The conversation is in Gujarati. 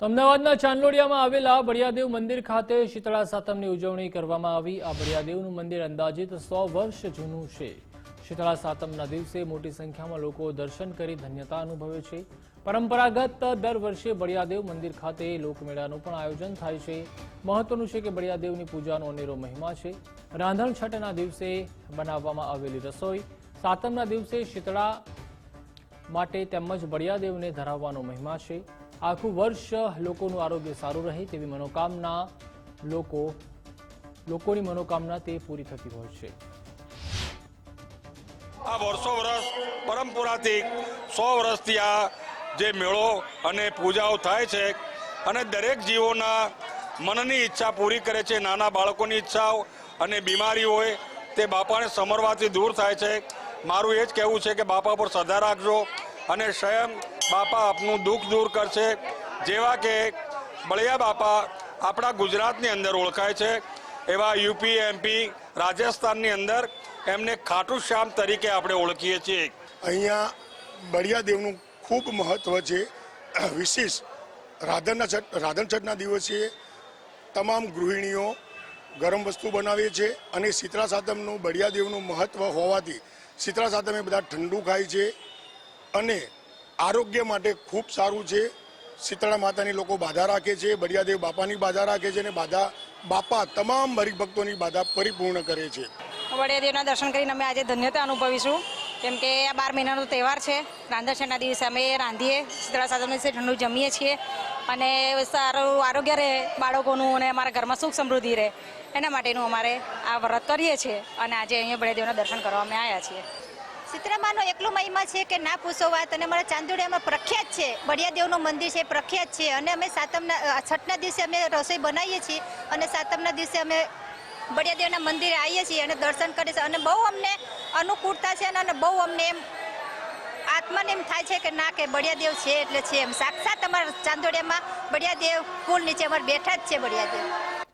અમદાવાદના ચાંદલોડિયામાં આવેલા બળિયાદેવ મંદિર ખાતે શીતળા સાતમની ઉજવણી કરવામાં આવી. આ બળિયાદેવનું મંદિર અંદાજિત સો વર્ષ જૂનું છે. શીતળા સાતમના દિવસે મોટી સંખ્યામાં લોકો દર્શન કરી ધન્યતા અનુભવે છે. પરંપરાગત દર વર્ષે બળિયાદેવ મંદિર ખાતે લોકમેળાનું પણ આયોજન થાય છે. મહત્વનું છે કે બળિયાદેવની પૂજાનો અનેરો મહિમા છે. રાંધણ છઠના દિવસે બનાવવામાં આવેલી રસોઈ, સાતમના દિવસે શીતળા માટે તેમજ બળિયાદેવને ધરાવવાનો મહિમા છે. આખું વર્ષ લોકોનું આરોગ્ય સારું રહે તેવી મનોકામના લોકો, લોકોની મનોકામના તે પૂરી થતી હોય છે. આ વર્ષો વર્ષ પરંપરાથી સો વર્ષથી આ જે મેળો અને પૂજાઓ થાય છે અને દરેક જીવોના મનની ઈચ્છા પૂરી કરે છે, નાના બાળકોની ઈચ્છાઓ અને બીમારી હોય તે બાપાને સમરવાથી દૂર થાય છે. મારું એ જ કહેવું છે કે બાપા પર શ્રદ્ધા રાખજો અને સ્વયં બાપા આપનું દુઃખ દૂર કરશે. જેવા કે બળિયા બાપા આપણા ગુજરાતની અંદર ઓળખાય છે. એવા યુપી, એમપી, રાજસ્થાનની અંદર એમને ખાટુ શ્યામ તરીકે આપણે ઓળખીએ છીએ. અહીંયા બળિયાદેવનું ખૂબ મહત્ત્વ છે. વિશેષ રાધનના છઠ, રાધન છઠના દિવસે તમામ ગૃહિણીઓ ગરમ વસ્તુ બનાવે છે અને શીતળા સાતમનું બળિયાદેવનું મહત્ત્વ હોવાથી શીતળા સાતમે બધા ઠંડુ ખાય છે. અને આરોગ્ય માટે ખૂબ સારું છે. શીતળા માતાની લોકો બાધા રાખે છે બરિયાદેવ બાપાની બાધા રાખે છે અને બાધા બાપા તમામ હરિભક્તોની બાધા પરિપૂર્ણ કરે છે. વડિયાદેવના દર્શન કરીને અમે આજે ધન્યતા અનુભવીશું. કેમ કે આ બાર મહિનાનો તહેવાર છે. રાંધણછઠના દિવસે અમે રાંધીએ, શીતળા સાધનો દિવસે ઠંડુ જમીએ છીએ અને સારું આરોગ્ય રહે બાળકોનું અને અમારા ઘરમાં સુખ સમૃદ્ધિ રહે. એના માટેનું અમારે આ વ્રત કરીએ છીએ અને આજે અહીંયા બળિયાદેવના દર્શન કરવા અમે આવ્યા છીએ. સીતરામાનો એકલું મહિમા છે કે ના પૂછો વાત? અને અમારા ચાંદોડિયામાં પ્રખ્યાત છે. બળિયાદેવનું મંદિર છે પ્રખ્યાત છે. અને અમે સાતમના છઠના દિવસે અમે રસોઈ બનાવીએ છીએ અને સાતમના દિવસે અમે બળિયાદેવના મંદિરે આવીએ છીએ અને દર્શન કરીએ છીએ. અને બહુ અમને અનુકૂળતા છે અને બહુ અમને એમ આત્માને એમ થાય છે કે ના, કે બળિયાદેવ છે એટલે છે એમ. સાક્ષાત અમારા ચાંદોડિયામાં બળિયાદેવ પુલ નીચે અમારે બેઠા જ છે બળિયાદેવ.